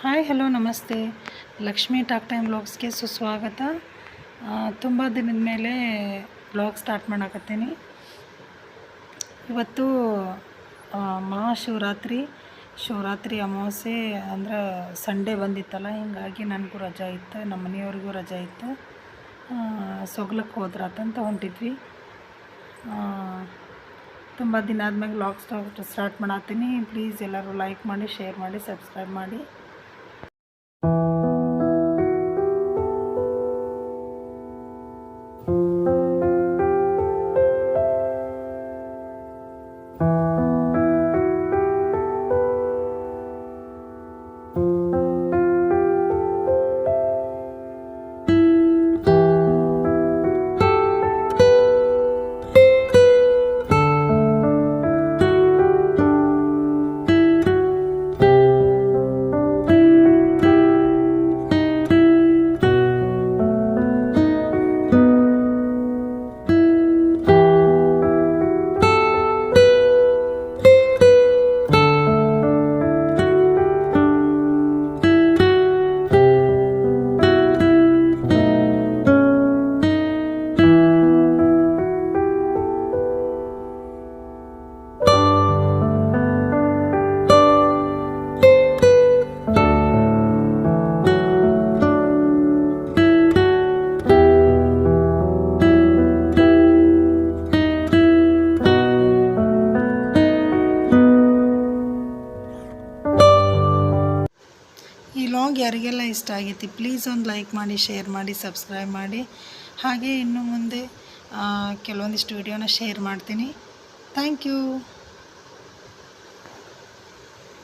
Hi, hello, ನಮಸ್ತೆ. Lakshmi talk time ಬ್ಲಾಗ್ಸ್ಗೆ ಸುಸ್ವಾಗತ. ತುಂಬ ದಿನದ ಮೇಲೆ ಬ್ಲಾಗ್ ಸ್ಟಾರ್ಟ್ ಮಾಡಾಕತ್ತೀನಿ. ಇವತ್ತು ಮಹಾಶಿವರಾತ್ರಿ. ಶಿವರಾತ್ರಿ ಅಮಾವಾಸ್ಯೆ ಅಂದ್ರೆ ಸಂಡೇ ಬಂದಿತ್ತಲ್ಲ, ಹೀಗಾಗಿ ನನಗೂ ರಜಾ ಇತ್ತು, ನಮ್ಮ ಮನೆಯವ್ರಿಗೂ ರಜಾ ಇತ್ತು. ಸೊಗ್ಲಕ್ಕೆ ಹೋದ್ರಾತಂತ ಹೊಂಟಿದ್ವಿ. ತುಂಬ ದಿನ ಆದಮೇಲೆ ಬ್ಲಾಗ್ ಸ್ಟಾರ್ಟ್ ಸ್ಟಾರ್ಟ್ ಮಾಡತ್ತೀನಿ. ಪ್ಲೀಸ್ ಎಲ್ಲರೂ ಲೈಕ್ ಮಾಡಿ ಶೇರ್ ಮಾಡಿ ಸಬ್ಸ್ಕ್ರೈಬ್ ಮಾಡಿ. ಈ ಲಾಗ್ ಯಾರಿಗೆಲ್ಲ ಇಷ್ಟ ಆಗೈತಿ ಪ್ಲೀಸ್ ಒಂದು ಲೈಕ್ ಮಾಡಿ ಶೇರ್ ಮಾಡಿ ಸಬ್ಸ್ಕ್ರೈಬ್ ಮಾಡಿ. ಹಾಗೆ ಇನ್ನು ಮುಂದೆ ಕೆಲವೊಂದಿಷ್ಟು ವಿಡಿಯೋನ ಶೇರ್ ಮಾಡ್ತೀನಿ. Thank you